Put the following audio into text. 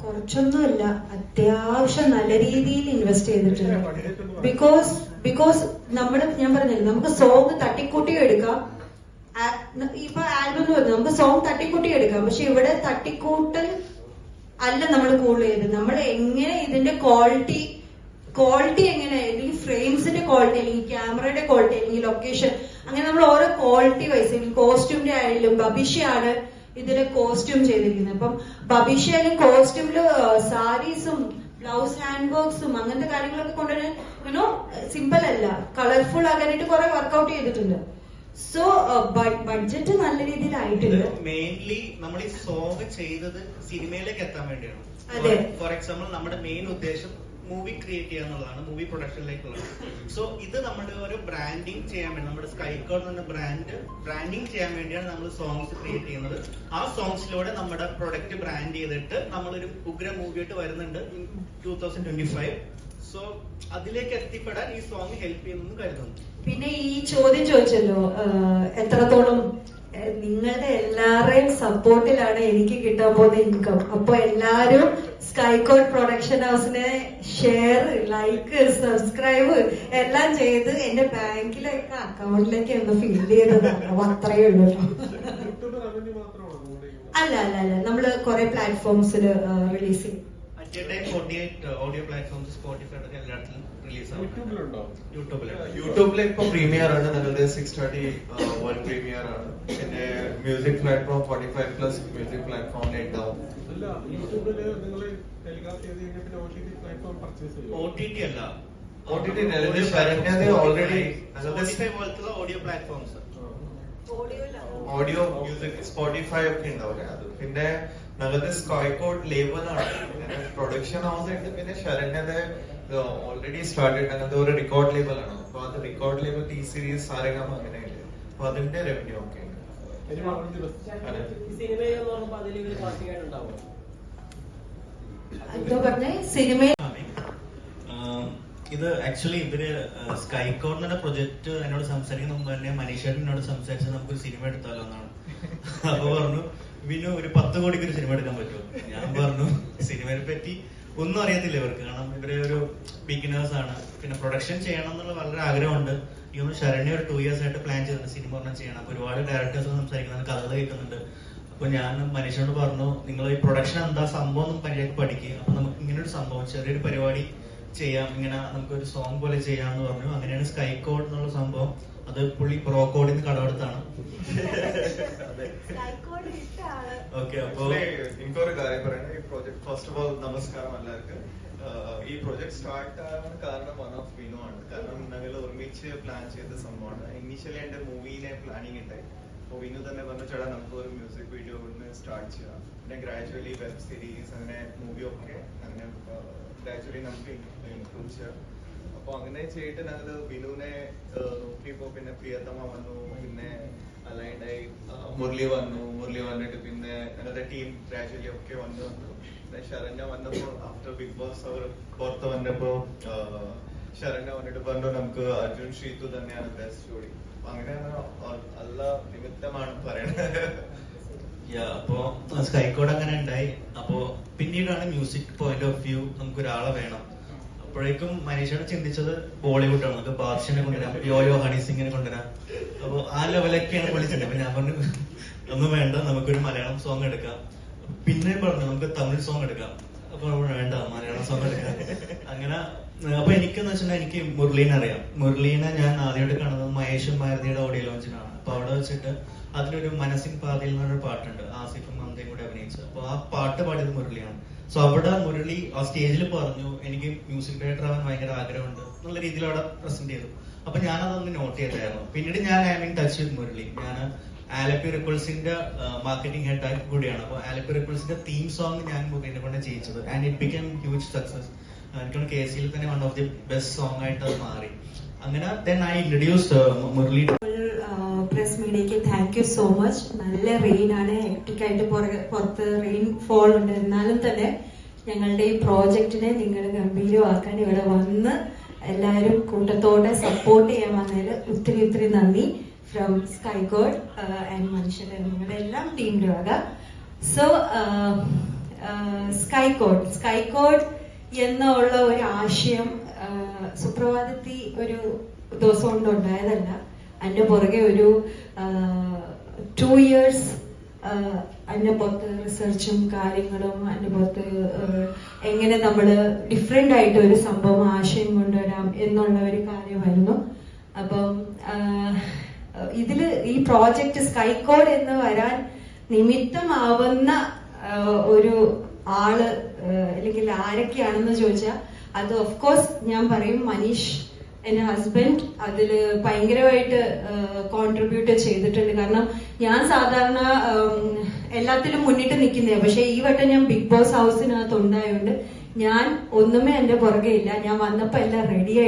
കുറച്ചൊന്നുമില്ല. അത്യാവശ്യം നല്ല രീതിയിൽ ഇൻവെസ്റ്റ് ചെയ്തിട്ടുണ്ട്. ബിക്കോസ് ബിക്കോസ് നമ്മൾ ഞാൻ പറഞ്ഞില്ല നമുക്ക് സോങ് തട്ടിക്കൂട്ടി എടുക്കാം. ഇപ്പൊ ആൽബം പറഞ്ഞു നമുക്ക് സോങ് തട്ടിക്കൂട്ടി എടുക്കാം. പക്ഷെ ഇവിടെ തട്ടിക്കൂട്ടൽ അല്ല നമ്മൾ കൂടുതൽ. ചെയ്തത് നമ്മൾ എങ്ങനെ ഇതിന്റെ ക്വാളിറ്റി ക്വാളിറ്റി എങ്ങനെ അല്ലെങ്കിൽ ഫ്രെയിംസിന്റെ ക്വാളിറ്റി അല്ലെങ്കിൽ ക്യാമറയുടെ ക്വാളിറ്റി അല്ലെങ്കിൽ ലൊക്കേഷൻ അങ്ങനെ നമ്മൾ ഓരോ ക്വാളിറ്റി വൈസ് അല്ലെങ്കിൽ കോസ്റ്റ്യൂമിന്റെ ആയാലും ബബിഷയാണ് ഇതിലെ കോസ്റ്റ്യൂം ചെയ്തിരിക്കുന്നത്. അപ്പം ബബിഷയിലും കോസ്റ്റ്യൂമിൽ സാരീസും ബ്ലൗസ് ഹാൻഡ് വർക്ക്സും അങ്ങനത്തെ കാര്യങ്ങളൊക്കെ കൊണ്ടുവരാൻ യുനോ സിമ്പിൾ അല്ല. കളർഫുൾ ആകാനായിട്ട് കുറെ വർക്ക്ഔട്ട് ചെയ്തിട്ടുണ്ട്. സോ ബഡ്ജറ്റ് നല്ല രീതിയിലായിട്ടുണ്ട്. മെയിൻലി നമ്മൾ ഈ സോങ് ചെയ്തത് സിനിമയിലേക്ക് എത്താൻ വേണ്ടിയാണ്. അതെ. ഫോർ എക്സാമ്പിൾ നമ്മുടെ മെയിൻ ഉദ്ദേശം മൂവി ക്രിയേറ്റ് ചെയ്യുക എന്നുള്ളതാണ് മൂവി പ്രൊഡക്ഷനിലേക്കുള്ളത് സോ ഇത് നമ്മുടെ ഒരു ബ്രാൻഡിങ് ചെയ്യാൻ വേണ്ടി നമ്മുടെ സ്കൈക്കോൾ എന്ന ബ്രാൻഡ് ബ്രാൻഡിങ് ചെയ്യാൻ വേണ്ടിയാണ് നമ്മൾ സോങ്സ് ക്രിയേറ്റ് ചെയ്യുന്നത്. ആ സോങ്സിലൂടെ നമ്മുടെ പ്രൊഡക്റ്റ് ബ്രാൻഡ് ചെയ്തിട്ട് നമ്മളൊരു ഉഗ്ര മൂവി ആയിട്ട് വരുന്നുണ്ട് two thousand twenty five so അതിലേക്ക് എത്തിപ്പെടാൻ ഈ സോങ് ഹെൽപ്പ് ചെയ്യുന്നു കരുതുന്നു. പിന്നെ ഈ ചോദ്യം ചോദിച്ചല്ലോ എത്രത്തോളം നിങ്ങളുടെ എല്ലാവരുടെയും സപ്പോർട്ടിലാണ് എനിക്ക് കിട്ടാൻ പോകുന്ന ഇൻകം അപ്പൊ എല്ലാരും സ്കൈകോട്ട് പ്രൊഡക്ഷൻ ഹൗസിനെ ഷെയർ ലൈക്ക് സബ്സ്ക്രൈബ് എല്ലാം ചെയ്ത് എന്റെ ബാങ്കിലേക്ക് അക്കൗണ്ടിലേക്ക് ഒന്ന് ഫില്ല് ചെയ്തതാണ്. അത്രയേ ഉള്ളൂ. അല്ല അല്ല അല്ല. നമ്മൾ കുറെ പ്ലാറ്റ്ഫോംസിൽ റിലീസ് ചെയ്യും. യൂട്യൂബിലെ യൂട്യൂബിലാണ് യൂട്യൂബിൽ ഇപ്പൊ പ്രീമിയർ ആണ്. നിങ്ങളുടെ സിക്സ് തേർട്ടി വൺ പ്രീമിയർ ആണ്. പിന്നെ music platform forty five plus music പ്ലാറ്റ്ഫോമിൽ ഉണ്ടാവും അല്ല. ചെയ്ത് O T T O T T പോലത്തുള്ള audio platforms audio music Spotify ഒക്കെ ഉണ്ടാവില്ലേ? അത് പിന്നെ ഞങ്ങളുടെ സ്കോയ്കോട്ട് ലേബൽ ആണ്. പ്രൊഡക്ഷൻ ഹൗസ് ഉണ്ട് പിന്നെ ശരണ്യത ഓൾറെഡി സ്റ്റാർട്ടഡ് അങ്ങനത്തെ ഒരു റെക്കോർഡ് ലേബൽ ആണ്. അപ്പൊ അത് record label T series Saregama അങ്ങനെയല്ലേ അപ്പൊ അതിന്റെ റവന്യൂ ഒക്കെ ഉണ്ട് ഇത് ആക്ച്വലി ഇവർ സ്കൈ എന്ന പ്രൊജക്ട് എന്നോട് സംസാരിക്കുന്ന മുമ്പ് തന്നെ മനീഷേട്ടൻ എന്നോട് സംസാരിച്ചത് നമുക്ക് ഒരു സിനിമ എടുത്താലോ എന്നാണ്. അപ്പൊ പറഞ്ഞു വിനു ഒരു പത്ത് കോടിക്ക് ഒരു സിനിമ എടുക്കാൻ പറ്റുമോ? ഞാൻ പറഞ്ഞു സിനിമയെ പറ്റി ഒന്നും അറിയത്തില്ല ഇവർക്ക്. കാരണം ഇവരെ ഒരു ബിഗിനേഴ്സ് ആണ്. പിന്നെ പ്രൊഡക്ഷൻ ചെയ്യണം എന്നുള്ള വളരെ ആഗ്രഹമുണ്ട്. ഈ ഒന്ന് ശരണ്യ ഒരു ടു ഇയേഴ്സ് ആയിട്ട് പ്ലാൻ ചെയ്തിട്ടുണ്ട്. സിനിമ ഒരെണ്ണം ചെയ്യണം. അപ്പൊ ഒരുപാട് ഡയറക്ടേഴ്സ് സംസാരിക്കുന്നുണ്ട് കഥകൾ കേൾക്കുന്നുണ്ട്. അപ്പൊ ഞാൻ മനുഷ്യനോട് പറഞ്ഞു നിങ്ങൾ ഈ പ്രൊഡക്ഷൻ എന്താ സംഭവം എന്ന് പരിചയം പഠിക്കുക അപ്പൊ നമുക്ക് ഇങ്ങനെ ഒരു സംഭവം ചെറിയൊരു പരിപാടി ചെയ്യാം. ഇങ്ങനെ നമുക്ക് ഒരു സോങ് പോലെ ചെയ്യാം എന്ന് പറഞ്ഞു. അങ്ങനെയാണ് സ്കൈ കോഡ് എന്നുള്ള സംഭവം. അത് പുള്ളി പ്രോ കോഡിൽ നിന്ന് കടമെടുത്താണ് ഓക്കെ അപ്പൊ എനിക്കൊരു കാര്യം പറയണേ ഈ പ്രോജക്ട് ഫസ്റ്റ് ഓഫ് ഓൾ നമസ്കാരം എല്ലാവർക്കും. ഈ പ്രോജക്ട് സ്റ്റാർട്ട് ആകാൻ കാരണം വൺ ഓഫ് വിനോ ആണ്. കാരണം ഞങ്ങൾ ഒരുമിച്ച് പ്ലാൻ ചെയ്ത സംഭവമാണ്. ഇനീഷ്യലി എന്റെ മൂവിനെ പ്ലാനിങ് ഉണ്ടായി അപ്പോൾ വിനു തന്നെ പറഞ്ഞു ചേട്ടാ നമുക്ക് ഒരു മ്യൂസിക് വീഡിയോ സ്റ്റാർട്ട് ചെയ്യാം. പിന്നെ ഗ്രാജുവലി വെബ് സീരീസ് അങ്ങനെ മൂവി ഒക്കെ അങ്ങനെ ഗ്രാജുവലി നമുക്ക് ഇൻക്ലൂഡ് ചെയ്യാം. അപ്പൊ അങ്ങനെ ചെയ്തിട്ട് ഞങ്ങൾ വിനുവിനെ നോക്കിയപ്പോ പിന്നെ പ്രിയതമ വന്നു പിന്നെ അലൈൻഡായി മുരളി വന്നു മുരളി വന്നിട്ട് പിന്നെ ഞങ്ങളുടെ ടീം ഗ്രാജുവലി ഒക്കെ വന്നു വന്നു. പിന്നെ ശരണ്യ വന്നപ്പോ ആഫ്റ്റർ ബിഗ് ബോസ് അവർ പുറത്ത് വന്നപ്പോ ശരണ്യ വന്നിട്ട് പറഞ്ഞു നമുക്ക് അർജുൻ ശ്രീതു തന്നെയാണ് ബെസ്റ്റ് ജോഡി. അങ്ങനെയാണ് അപ്പോ സ്കൈ കോഡ് അങ്ങനെ ഉണ്ടായി. അപ്പോ പിന്നീടാണ് മ്യൂസിക് പോയിന്റ് ഓഫ് വ്യൂ നമുക്ക് ഒരാളെ വേണം. അപ്പോഴേക്കും മനീഷാണ് ചിന്തിച്ചത് ബോളിവുഡ് ആണ്. നമുക്ക് ബാദ്ഷിനെ കൊണ്ടുവരാം യോയോ ഹണി സിംഗിനെ കൊണ്ടുവരാം. അപ്പൊ ആ ലെവലൊക്കെയാണ് വിളിച്ചത് അപ്പൊ ഞാൻ പറഞ്ഞു ഒന്നും വേണ്ട നമുക്കൊരു മലയാളം സോങ് എടുക്കാം. പിന്നെ പറഞ്ഞു നമുക്ക് തമിഴ് സോങ് എടുക്കാം. വേണ്ട മലയാളം സോങ് എടുക്കാൻ. അങ്ങനെ അപ്പൊ എനിക്കെന്ന് വെച്ചിട്ടുണ്ടെങ്കിൽ എനിക്ക് മുരളീനെ അറിയാം. മുരളീനെ ഞാൻ ആദ്യമായിട്ട് കാണുന്നത് മഹേഷും മാരുതിയുടെ ഓഡിയോ ലോഞ്ചിനാണ് അപ്പൊ അവിടെ വെച്ചിട്ട് അതിലൊരു മനസ്സിൻ പാതയിൽ എന്നൊരു പാട്ടുണ്ട്. ആസിഫും മന്ദയും കൂടെ അഭിനയിച്ചു അപ്പൊ ആ പാട്ട് പാടിയത് മുരളിയാണ്. സോ അവിടെ മുരളി ആ സ്റ്റേജിൽ പറഞ്ഞു എനിക്ക് മ്യൂസിക് ഡയറക്ടർ ആവാൻ ഭയങ്കര ആഗ്രഹമുണ്ട്. നല്ല രീതിയിൽ അവിടെ പ്രസന്റ് ചെയ്തു. അപ്പൊ ഞാൻ അതൊന്ന് നോട്ട് ചെയ്തായിരുന്നു പിന്നീട് ഞാൻ I mean touch with Murali. ഞാൻ ആലപ്പി റിപ്പിൾസിന്റെ മാർക്കറ്റിംഗ് ഹെഡ് കൂടിയാണ്. അപ്പോൾ ആലപ്പി റിപ്പിൾസിന്റെ തീം സോങ് ഞാൻ മുരളിനെ കൊണ്ട് ചെയ്യിച്ചത്. And it become huge success എനിക്കാണ് കെ സിയിൽ തന്നെ one of the best song ആയിട്ട് അത് മാറി. അങ്ങനെ then I introduce Murali. Press മീഡിയക്ക് thank you so much നല്ല റെയിൻ ആണ്. ഹെക്ടിക് ആയിട്ട് പുറത്ത് റെയിൻ ഫോൾ ഉണ്ട്. എന്നാലും തന്നെ ഞങ്ങളുടെ ഈ പ്രോജക്റ്റിനെ നിങ്ങൾ ഗംഭീരമാക്കാൻ ഇവിടെ വന്ന് എല്ലാവരും കൂട്ടത്തോടെ സപ്പോർട്ട് ചെയ്യാൻ വന്നതിൽ ഒത്തിരി ഒത്തിരി നന്ദി. ഫ്രം സ്കൈഗോഡ് ആൻഡ് മനുഷ്യരെ നിങ്ങളുടെ എല്ലാം ടീമിന്റെ വക. So Sky Code Sky Code എന്നുള്ള ഒരു ആശയം സുപ്രഭാതത്തി സുപ്രഭാതത്തിൽ ഒരു ദിവസം കൊണ്ട് ഉണ്ടായതല്ല. അതിന്റെ പുറകെ ഒരു ടു ഇയേഴ്സ് അതിന്റെ പുറത്ത് റിസർച്ചും കാര്യങ്ങളും അതിന്റെ പുറത്ത് എങ്ങനെ നമ്മൾ ഡിഫറെന്റ് ആയിട്ട് ഒരു സംഭവം ആശയം കൊണ്ടുവരാം എന്നുള്ള ഒരു കാര്യമായിരുന്നു. അപ്പം ഇതിൽ ഈ പ്രോജക്റ്റ് സ്കൈകോഡ് എന്ന് വരാൻ നിമിത്തമാവുന്ന ഒരു ആൾ അല്ലെങ്കിൽ ആരൊക്കെയാണെന്ന് ചോദിച്ചാൽ അത് ഓഫ് കോഴ്സ് ഞാൻ പറയും മനീഷ് എന്റെ ഹസ്ബൻഡ് അതിൽ ഭയങ്കരമായിട്ട് കോൺട്രിബ്യൂട്ട് ചെയ്തിട്ടുണ്ട്. കാരണം ഞാൻ സാധാരണ എല്ലാത്തിലും മുന്നിട്ട് നിൽക്കുന്നതാണ് പക്ഷെ ഈ വട്ടം ഞാൻ ബിഗ് ബോസ് ഹൗസിനകത്ത് ഉണ്ടായതുകൊണ്ട് ഞാൻ ഒന്നുമേ എന്റെ പുറകെ ഇല്ല. ഞാൻ വന്നപ്പോ എല്ലാം റെഡി ആയിട്ട്